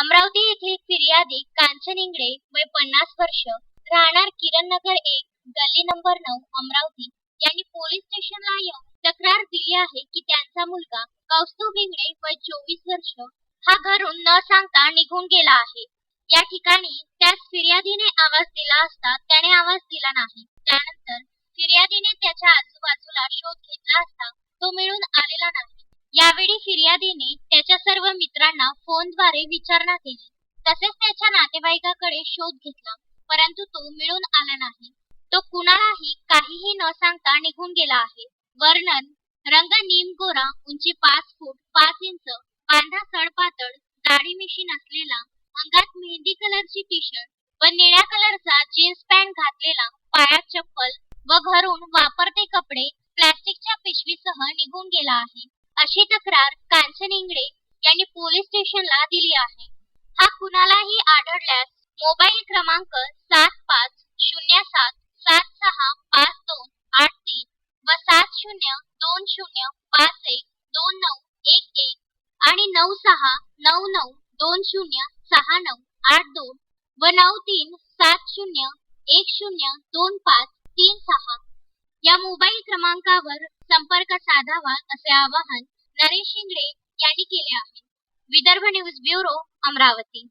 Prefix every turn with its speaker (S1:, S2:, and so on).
S1: अमरावती येथील फिर्यादी कांचन इंगळे वय पन्नास वर्ष राहणार किरण नगर एक गल्ली नंबर नऊ अमरावती. यांनी पोलीस स्टेशनला येऊन तक्रार दिली आहे की त्यांचा मुलगा कौस्तुभ इंगळे वय चोवीस वर्ष हा घरून न सांगता निघून गेला आहे. या ठिकाणी त्यास फिर्यादीने आवाज दिला असता त्याने आवाज दिला नाही. फिर्यादीने त्याच्या सर्व मित्रांना फोनद्वारे विचारणा केली. तसेच त्याच्या नातेवाईकाकडे शोध घेतला परंतु तो मिळून आला नाही. तो कुणालाही काहीही न सांगता निघून गेला आहे. वर्णन रंग नीम गोरा उंची पाच फूट पाच इंच पांढरा सडपातळ दाढी मिशी नसलेला अंगात मेहंदी कलरची टी शर्ट व निळ्या कलरचा जीन्स पॅन्ट घातलेला पायात चप्पल व घरून वापरते कपडे प्लास्टिकच्या पिशवीसह निघून गेला आहे. अशी तक्रार कांचन इंगळे यांनी पोलीस स्टेशनला दिली आहे. हा कुणालाही आढळल्यास मोबाईल क्रमांक सात पाच शून्य सात सात सहा पाच दोन आठ तीन व सात शून्य दोन शून्य पाच एक दोन नऊ एक एक आणि नऊ सहा नऊ नऊ दोन शून्य सहा नऊ आठ दोन व नऊ तीन सात शून्य एक शून्य दोन पाच तीन सहा या मोबाईल क्रमांकावर संपर्क साधावा असे आवाहन नरेश शिंगडे यांनी केले आहे. Vidarbha news bureau Amravati.